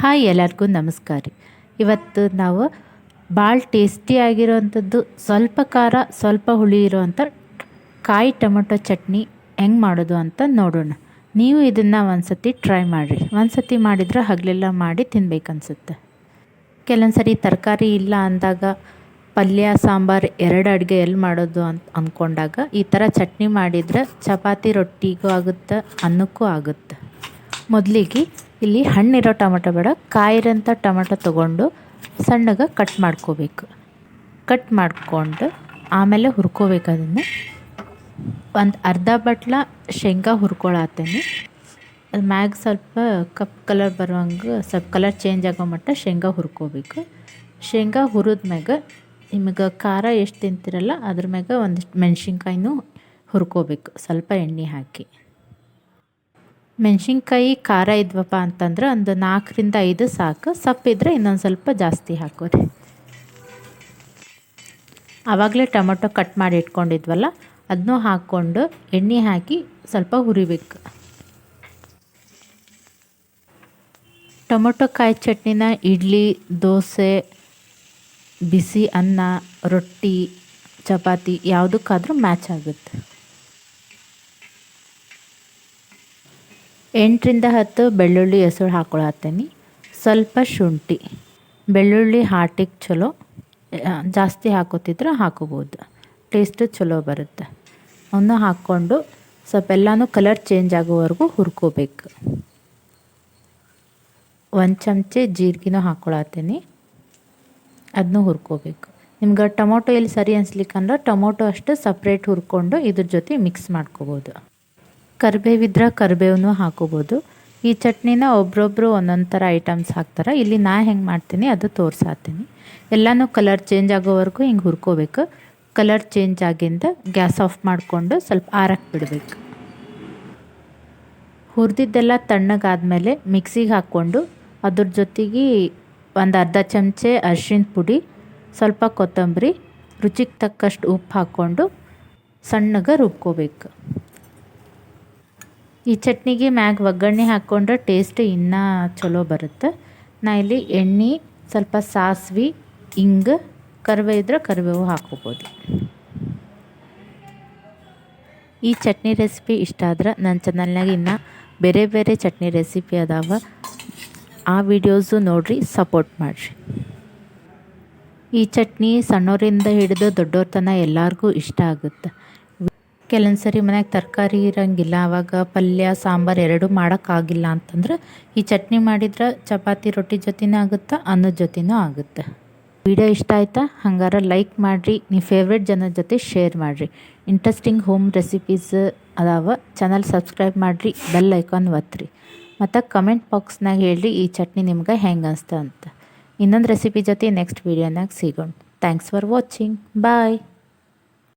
Hi ಎಲ್ಲರಿಗೂ ನಮಸ್ಕಾರ. ರೀ ಇವತ್ತು ನಾವು ಭಾಳ ಟೇಸ್ಟಿಯಾಗಿರೋವಂಥದ್ದು ಸ್ವಲ್ಪ ಖಾರ, ಸ್ವಲ್ಪ ಹುಳಿ ಇರೋವಂಥ ಕಾಯಿ ಟೊಮೊಟೊ ಚಟ್ನಿ ಹೆಂಗೆ ಮಾಡೋದು ಅಂತ ನೋಡೋಣ. ನೀವು ಇದನ್ನು ಒಂದು ಸತಿ ಟ್ರೈ ಮಾಡಿರಿ. ಒಂದು ಸತಿ ಮಾಡಿದ್ರೆ ಹಗಲೆಲ್ಲ ಮಾಡಿ ತಿನ್ಬೇಕನ್ಸುತ್ತೆ. ಕೆಲವೊಂದು ಸರಿ ತರಕಾರಿ ಇಲ್ಲ ಅಂದಾಗ ಪಲ್ಯ, ಸಾಂಬಾರು ಎರಡು ಅಡುಗೆ ಎಲ್ಲಿ ಮಾಡೋದು ಅಂತ ಅಂದ್ಕೊಂಡಾಗ ಈ ಥರ ಚಟ್ನಿ ಮಾಡಿದರೆ ಚಪಾತಿ ರೊಟ್ಟಿಗೂ ಆಗುತ್ತೆ, ಅನ್ನಕ್ಕೂ ಆಗುತ್ತೆ. ಮೊದಲಿಗೆ ಇಲ್ಲಿ ಹಣ್ಣಿರೋ ಟೊಮೆಟೊ ಬೇಡ ಕಾಯಿರೋಂಥ ಟೊಮೆಟೊ ತೊಗೊಂಡು ಸಣ್ಣಗೆ ಕಟ್ ಮಾಡ್ಕೋಬೇಕು. ಕಟ್ ಮಾಡಿಕೊಂಡು ಆಮೇಲೆ ಹುರ್ಕೋಬೇಕು ಅದನ್ನು. ಒಂದು ಅರ್ಧ ಬಟ್ಲ ಶೇಂಗಾ ಹುರ್ಕೊಳತ್ತೇನೆ ಅದು ಮ್ಯಾಗ ಸ್ವಲ್ಪ ಕಪ್ ಕಲರ್ ಬರುವಂಗೆ, ಸ್ವಲ್ಪ ಕಲರ್ ಚೇಂಜ್ ಆಗೋ ಮಟ್ಟ ಶೇಂಗಾ ಹುರ್ಕೋಬೇಕು. ಶೇಂಗಾ ಹುರಿದ್ಮ್ಯಾಗ ನಿಮಗೆ ಖಾರ ಎಷ್ಟು ತಿಂತಿರಲ್ಲ ಅದ್ರ ಮ್ಯಾಗ ಒಂದಿಷ್ಟು ಮೆಣಸಿನ್ಕಾಯಿನೂ ಹುರ್ಕೋಬೇಕು, ಸ್ವಲ್ಪ ಎಣ್ಣೆ ಹಾಕಿ. ಮೆಣಸಿನ್ಕಾಯಿ ಖಾರ ಇದ್ವಪ್ಪ ಅಂತಂದ್ರೆ ಒಂದು ನಾಲ್ಕರಿಂದ ಐದು ಸಾಕು. ಸಪ್ಪಿದ್ರೆ ಇನ್ನೊಂದು ಸ್ವಲ್ಪ ಜಾಸ್ತಿ ಹಾಕೋರಿ. ಆವಾಗಲೇ ಟೊಮೊಟೊ ಕಟ್ ಮಾಡಿ ಇಟ್ಕೊಂಡಿದ್ವಲ್ಲ ಅದನ್ನೂ ಹಾಕ್ಕೊಂಡು ಎಣ್ಣೆ ಹಾಕಿ ಸ್ವಲ್ಪ ಹುರಿಬೇಕು. ಟೊಮೊಟೊ ಕಾಯಿ ಚಟ್ನಿನ ಇಡ್ಲಿ, ದೋಸೆ, ಬಿಸಿ ಅನ್ನ, ರೊಟ್ಟಿ, ಚಪಾತಿ ಯಾವುದಕ್ಕಾದರೂ ಮ್ಯಾಚ್ ಆಗುತ್ತೆ. ಎಂಟರಿಂದ ಹತ್ತು ಬೆಳ್ಳುಳ್ಳಿ ಹೆಸರು ಹಾಕೊಳತ್ತೀನಿ. ಸ್ವಲ್ಪ ಶುಂಠಿ, ಬೆಳ್ಳುಳ್ಳಿ ಹಾರ್ಟಿಗೆ ಚಲೋ ಜಾಸ್ತಿ ಹಾಕೋತಿದ್ರೆ ಹಾಕೋಬೋದು. ಟೇಸ್ಟ್ ಚಲೋ ಬರುತ್ತೆ. ಅವನ್ನ ಹಾಕ್ಕೊಂಡು ಸ್ವಲ್ಪ ಎಲ್ಲನೂ ಕಲರ್ ಚೇಂಜ್ ಆಗೋವರೆಗೂ ಹುರ್ಕೋಬೇಕು. ಒಂದು ಚಮಚೆ ಜೀರಿಗೆನೂ ಹಾಕ್ಕೊಳತ್ತೀನಿ ಅದನ್ನೂ ಹುರ್ಕೋಬೇಕು. ನಿಮ್ಗೆ ಟೊಮೊಟೊ ಎಲ್ಲಿ ಸರಿ ಅನ್ಸ್ಲಿಕ್ಕಂದ್ರೆ ಟೊಮೊಟೊ ಅಷ್ಟು ಸಪ್ರೇಟ್ ಹುರ್ಕೊಂಡು ಇದ್ರ ಜೊತೆ ಮಿಕ್ಸ್ ಮಾಡ್ಕೋಬೋದು. ಕರಿಬೇವಿದ್ರೆ ಕರಿಬೇವನು ಹಾಕೋಬೋದು. ಈ ಚಟ್ನಿನ ಒಬ್ರೊಬ್ಬರು ಒಂದೊಂದು ಥರ ಐಟಮ್ಸ್ ಹಾಕ್ತಾರೆ. ಇಲ್ಲಿ ನಾ ಹೆಂಗೆ ಮಾಡ್ತೀನಿ, ಅದು ತೋರ್ಸಾತೀನಿ. ಎಲ್ಲನೂ ಕಲರ್ ಚೇಂಜ್ ಆಗೋವರೆಗೂ ಹಿಂಗೆ ಹುರ್ಕೋಬೇಕು. ಕಲರ್ ಚೇಂಜ್ ಆಗಿಂದ ಗ್ಯಾಸ್ ಆಫ್ ಮಾಡಿಕೊಂಡು ಸ್ವಲ್ಪ ಆರಕ್ಕೆ ಬಿಡಬೇಕು. ಹುರಿದಿದ್ದೆಲ್ಲ ತಣ್ಣಗಾದಮೇಲೆ ಮಿಕ್ಸಿಗೆ ಹಾಕ್ಕೊಂಡು ಅದ್ರ ಜೊತೆಗೆ ಒಂದು ಅರ್ಧ ಚಮಚೆ ಅರ್ಶಿನ ಪುಡಿ, ಸ್ವಲ್ಪ ಕೊತ್ತಂಬರಿ, ರುಚಿಗೆ ತಕ್ಕಷ್ಟು ಉಪ್ಪು ಹಾಕ್ಕೊಂಡು ಸಣ್ಣಗೆ ರುಬ್ಕೋಬೇಕು. ಈ ಚಟ್ನಿಗೆ ಮ್ಯಾಗ ಒಗ್ಗರಣೆ ಹಾಕ್ಕೊಂಡ್ರೆ ಟೇಸ್ಟ್ ಇನ್ನೂ ಚಲೋ ಬರುತ್ತೆ. ನಾ ಇಲ್ಲಿ ಎಣ್ಣೆ, ಸ್ವಲ್ಪ ಸಾಸ್ವೆ ಹಿಂಗೆ ಕರ್ವೆ ಇದ್ರೆ ಕರಿಬೇವು ಹಾಕೋಬೋದು. ಈ ಚಟ್ನಿ ರೆಸಿಪಿ ಇಷ್ಟ ಆದ್ರೆ ನನ್ನ ಚಾನಲ್ನಾಗ ಇನ್ನು ಬೇರೆ ಬೇರೆ ಚಟ್ನಿ ರೆಸಿಪಿ ಅದಾವ. ಆ ವಿಡಿಯೋಸು ನೋಡಿರಿ, ಸಪೋರ್ಟ್ ಮಾಡಿರಿ. ಈ ಚಟ್ನಿ ಸಣ್ಣವರಿಂದ ಹಿಡಿದು ದೊಡ್ಡವ್ರ ತನಕ ಎಲ್ಲರಿಗೂ ಇಷ್ಟ ಆಗುತ್ತೆ. ಕೆಲವೊಂದು ಸರಿ ಮನೆಯಾಗ ತರಕಾರಿ ಇರೋಂಗಿಲ್ಲ ಆವಾಗ ಪಲ್ಯ, ಸಾಂಬಾರು ಎರಡೂ ಮಾಡೋಕ್ಕಾಗಿಲ್ಲ ಅಂತಂದ್ರೆ ಈ ಚಟ್ನಿ ಮಾಡಿದ್ರೆ ಚಪಾತಿ ರೊಟ್ಟಿ ಜೊತೆನೂ ಆಗುತ್ತೆ, ಅನ್ನದ ಜೊತೆನೂ ಆಗುತ್ತೆ. ವಿಡಿಯೋ ಇಷ್ಟ ಆಯ್ತಾ? ಹಂಗಾರೆ ಲೈಕ್ ಮಾಡಿರಿ, ನೀವು ಫೇವ್ರೆಟ್ ಜನರ ಜೊತೆ ಶೇರ್ ಮಾಡಿರಿ. ಇಂಟ್ರೆಸ್ಟಿಂಗ್ ಹೋಮ್ ರೆಸಿಪೀಸ್ ಅದಾವ ಚಾನಲ್ ಸಬ್ಸ್ಕ್ರೈಬ್ ಮಾಡಿರಿ ಬೆಲ್ ಐಕಾನ್ ಒತ್ತಿರಿ ಮತ್ತು ಕಮೆಂಟ್ ಬಾಕ್ಸ್ನಾಗ ಹೇಳಿರಿ, ಈ ಚಟ್ನಿ ನಿಮ್ಗೆ ಹೆಂಗೆ ಅನಿಸ್ತಾ ಅಂತ. ಇನ್ನೊಂದು ರೆಸಿಪಿ ಜೊತೆ ನೆಕ್ಸ್ಟ್ ವೀಡಿಯೋನಾಗ ಸಿಗೋಣ. Thanks for watching bye